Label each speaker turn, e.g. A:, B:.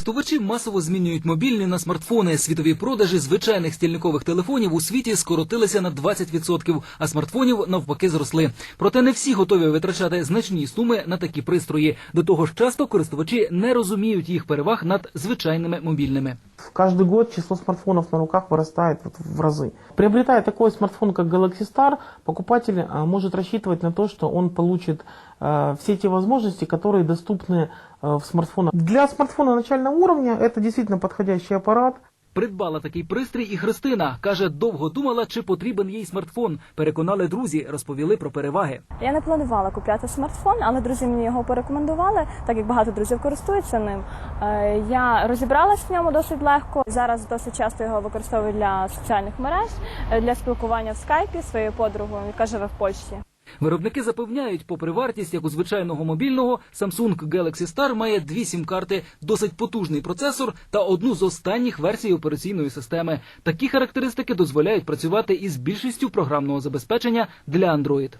A: Користувачі масово змінюють мобільні на смартфони. Світові продажі звичайних стільникових телефонів у світі скоротилися на 20%, а смартфонів навпаки зросли. Проте не всі готові витрачати значні суми на такі пристрої. До того ж, часто користувачі не розуміють їх переваг над звичайними мобільними.
B: Каждый год число смартфонов на руках вырастает вот в разы. Приобретая такой смартфон, как Galaxy Star, покупатель а, может рассчитывать на то, что он получит э, все те возможности, которые доступны э, в смартфонах. Для смартфона начального уровня это действительно подходящий аппарат.
A: Придбала такий пристрій і Христина. Каже, довго думала, чи потрібен їй смартфон. Переконали друзі, розповіли про переваги.
C: Я не планувала купляти смартфон, але друзі мені його порекомендували, так як багато друзів користуються ним. Е, Я розібралась в ньому досить легко. Зараз досить часто його використовую для соціальних мереж, е, для спілкування в скайпі своєю подругою, яка живе в Польщі.
A: Виробники запевняють, попри вартість, як у звичайного мобільного, Samsung Galaxy Star має дві сім-карти, досить потужний процесор та одну з останніх версій операційної системи. Такі характеристики дозволяють працювати із більшістю програмного забезпечення для Android.